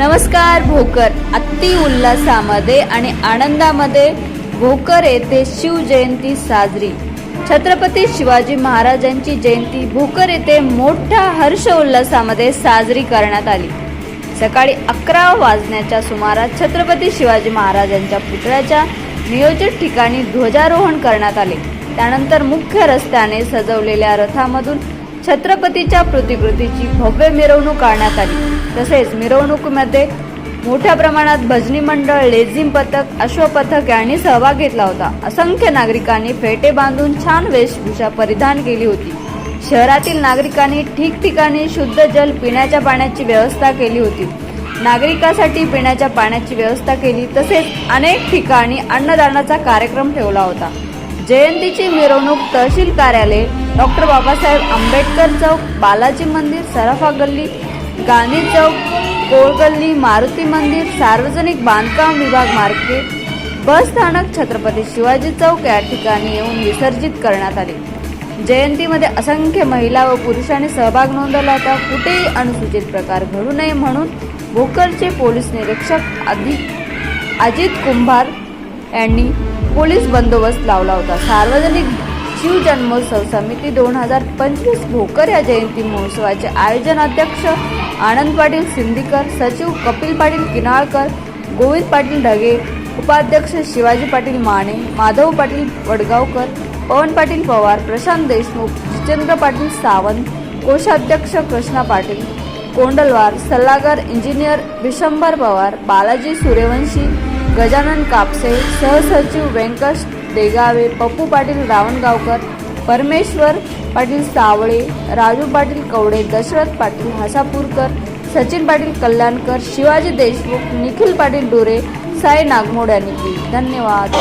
नमस्कार भोकर. अति उल्हासामध्ये आणि आनंदामध्ये भोकर येथे शिवजयंती साजरी. छत्रपती शिवाजी महाराजांची जयंती भोकर येथे मोठ्या हर्ष उल्हासामध्ये साजरी करण्यात आली. सकाळी अकरा वाजण्याच्या सुमारास छत्रपती शिवाजी महाराजांच्या पुतळ्याच्या नियोजित ठिकाणी ध्वजारोहण करण्यात आले. त्यानंतर मुख्य रस्त्याने सजवलेल्या रथामधून छत्रपतीच्या प्रतिकृतीची भव्य मिरवणूक काढण्यात आली. तसेच मिरवणुकीमध्ये मोठ्या प्रमाणात भजनी मंडळ लेझिम पथक अश्वपथक यांनी सहभाग घेतला होता. असंख्य नागरिकांनी फेटे बांधून छान वेशभूषा परिधान केली होती. शहरातील नागरिकांनी ठिकठिकाणी शुद्ध जल पिण्याच्या पाण्याची व्यवस्था केली होती. नागरिकांसाठी पिण्याच्या पाण्याची व्यवस्था केली तसेच अनेक ठिकाणी अन्नदानाचा कार्यक्रम ठेवला होता. जयंतीची मिरवणूक तहसील कार्यालय डॉक्टर बाबासाहेब आंबेडकर चौक बालाजी मंदिर सराफा गल्ली गांधी चौक कोळगल्ली मारुती मंदिर सार्वजनिक बांधकाम विभाग मार्केट बस स्थानक छत्रपती शिवाजी चौक या ठिकाणी येऊन विसर्जित करण्यात आले. जयंतीमध्ये असंख्य महिला व पुरुषांनी सहभाग नोंदवला होता. कुठेही अनुसूचित प्रकार घडू नये म्हणून भोकरचे पोलीस निरीक्षक अधिक अजित कुंभार यांनी पोलीस बंदोबस्त लावला होता. सार्वजनिक शिवजन्मोत्सव समिती दोन हजार पंचवीस भोकर या जयंती महोत्सवाचे आयोजन अध्यक्ष आनंद पाटील सिंदीकर सचिव कपिल पाटील किनाळकर गोविंद पाटील ढगे उपाध्यक्ष शिवाजी पाटील माने माधव पाटील वडगावकर पवन पाटील पवार प्रशांत देशमुख जितेंद्र पाटील सावंत कोषाध्यक्ष कृष्णा पाटील कोंडलवार सल्लागार इंजिनियर विशंभर पवार बालाजी सूर्यवंशी गजानन कापसे सहसचिव व्यंकट देगावे पप्पू पाटील रावणगावकर परमेश्वर पाटील सावळे राजू पाटील कवडे दशरथ पाटील हासापूरकर सचिन पाटील कल्याणकर शिवाजी देशमुख निखिल पाटील डोरे साई नागमोड यांनी केली. धन्यवाद.